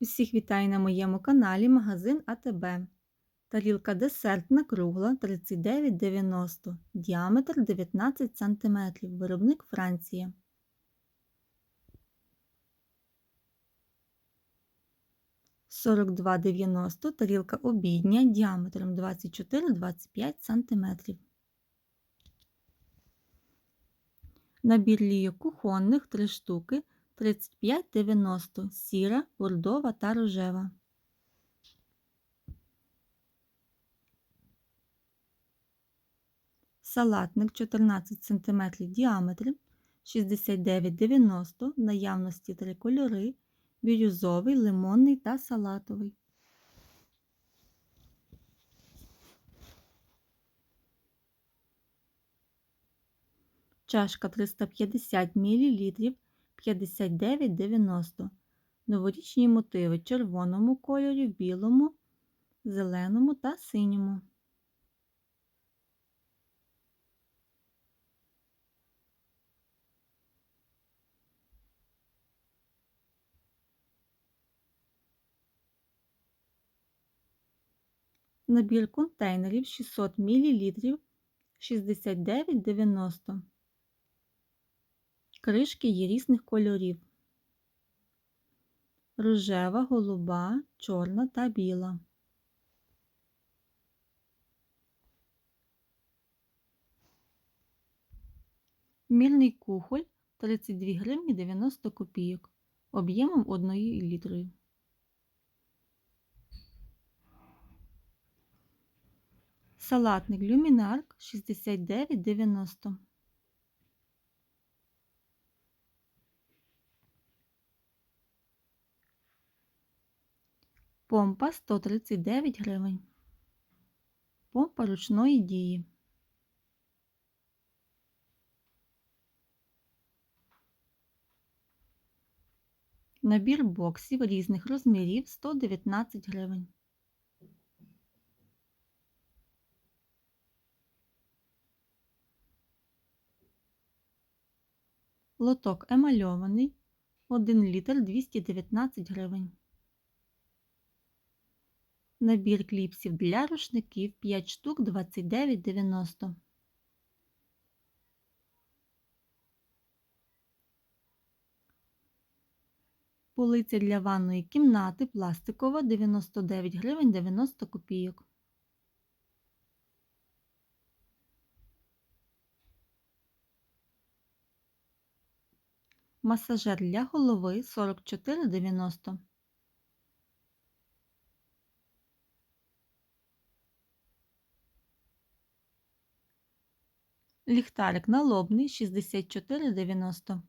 Усіх вітаю на моєму каналі Магазин АТБ. Тарілка десертна кругла 39,90, діаметр 19 см, виробник Франція. Сорок два дев'яносто тарілка обідня діаметром 24-25 см. Набір лійок кухонних 3 штуки 35,90 сіра, бордова та рожева. Салатник 14 см діаметром 69,90 наявності три кольори бірюзовий, лимонний та салатовий. Чашка 350 мл 59,90. Новорічні мотиви червоному кольорі, білому, зеленому та синьому. Набір контейнерів 600 мл 69,90. Кришки є різних кольорів. Рожева, голуба, чорна та біла. Мільний кухоль 32 гривні 90 копійок об'ємом 1 літрою. Салатник люмінарк 69,90. Помпа 139 гривень. Помпа ручної дії. Набір боксів різних розмірів 119 гривень. Лоток емальований 1 літр 219 гривень. Набір кліпсів для рушників 5 штук 29,90. Полиця для ванної кімнати пластикова 99 гривень 90 копійок. Масажер для голови 44,90. Ліхтарик налобний 64,90.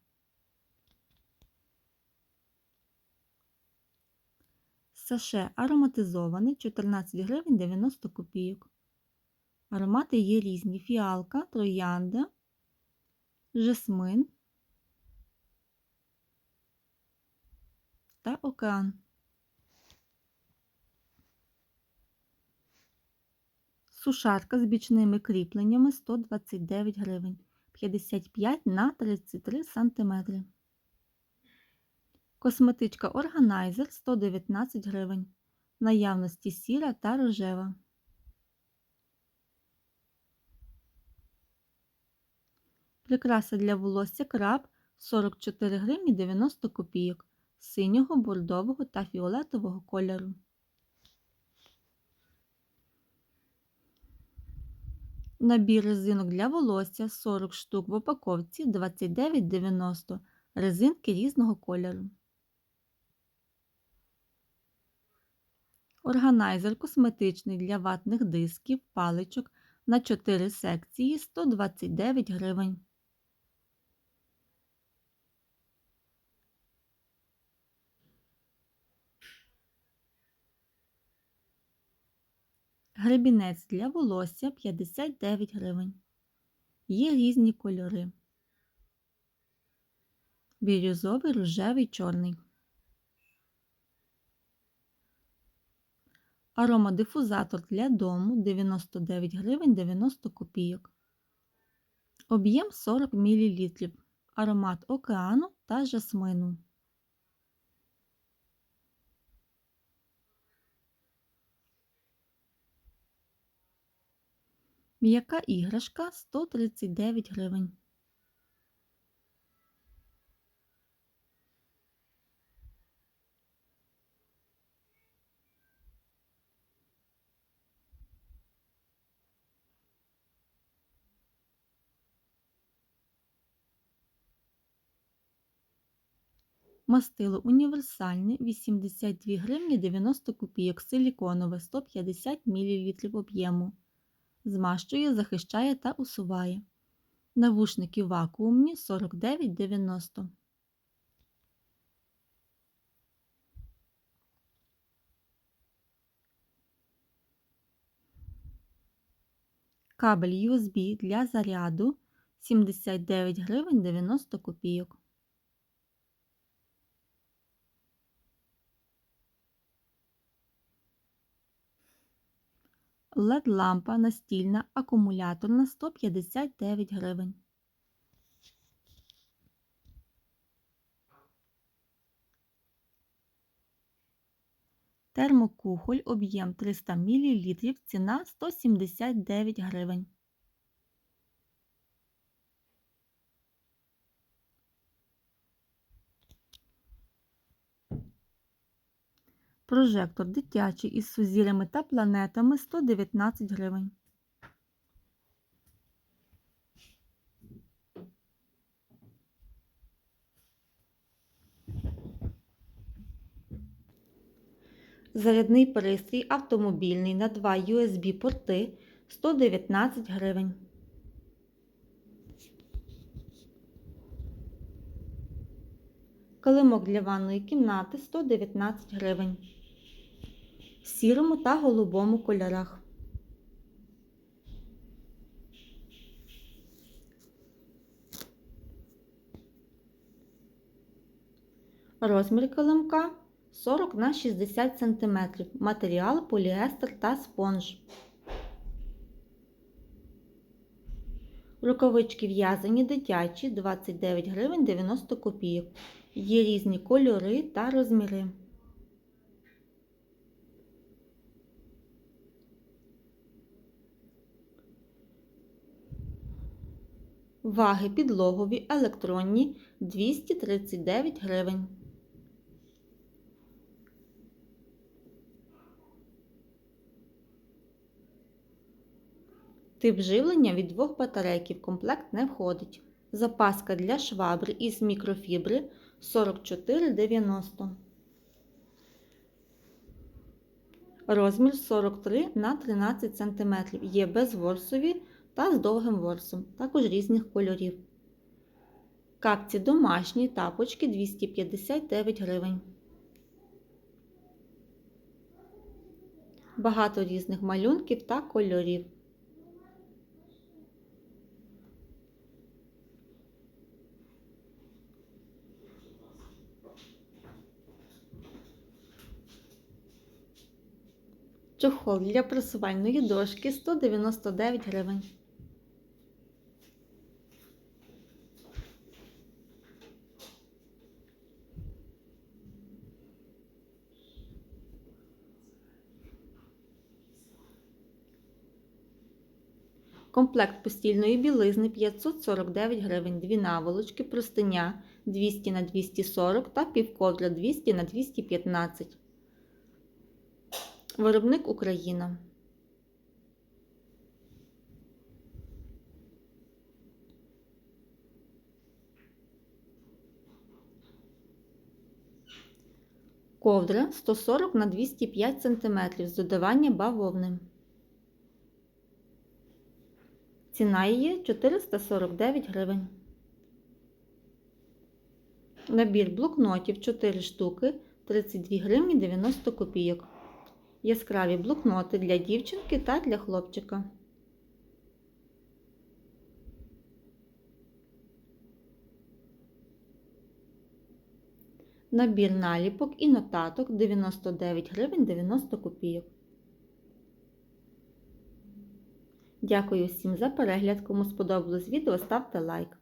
Саше ароматизований 14 гривень 90 копійок. Аромати є різні: фіалка, троянда, жасмин та океан. Сушарка з бічними кріпленнями 129 гривень 55 на 33 см. Косметичка Органайзер 119 гривень. Наявності сіра та рожева. Прикраса для волосся краб 44 гривні 90 копійок синього, бордового та фіолетового кольору. Набір резинок для волосся 40 штук в упаковці 29,90 резинки різного кольору. Органайзер косметичний для ватних дисків, паличок на 4 секції 129 гривень. Гребінець для волосся 59 гривень. Є різні кольори. Бірюзовий, рожевий, чорний. Аромадифузатор для дому 99 гривень 90 копійок. Об'єм 40 мл. Аромат океану та жасмину. М'яка іграшка 139 гривень. Мастило універсальне 82 гривні 90 копійок, силіконове 150 мл об'єму. Змащує, захищає та усуває. Навушники вакуумні 49,90. Кабель USB для заряду 79 гривень 90 копійок. LED-лампа настільна акумуляторна 159 гривень. Термокухоль об'єм 300 мл, ціна 179 гривень. Прожектор дитячий із сузір'ями та планетами 119 гривень. Зарядний пристрій автомобільний на 2 USB порти 119 гривень. Килимок для ванної кімнати 119 гривень. Сірому та голубому кольорах. Розмір килимка 40 на 60 см. Матеріал поліестер та спонж. Рукавички в'язані дитячі 29 гривень 90 копійок. Є різні кольори та розміри. Ваги підлогові електронні 239 гривень. Тип живлення від двох батарейки в комплект не входить. Запаска для швабри із мікрофібри 44,90. Розмір 43 на 13 см. Є безворсові та з довгим ворсом, також різних кольорів. Капці домашні тапочки 259 гривень. Багато різних малюнків та кольорів. Чохол для пресувальної дошки 199 гривень. Комплект постільної білизни 549 гривень, дві наволочки, простиня 200 на 240 та півковдра 200 на 215 Виробник Україна. Ковдра 140 на 205 см з додаванням бавовни. Ціна її 449 гривень. Набір блокнотів 4 штуки 32 гривні 90 копійок. Яскраві блокноти для дівчинки та для хлопчика. Набір наліпок і нотаток 99 гривень 90 копійок. Дякую всім за перегляд. Кому сподобалось відео, ставте лайк.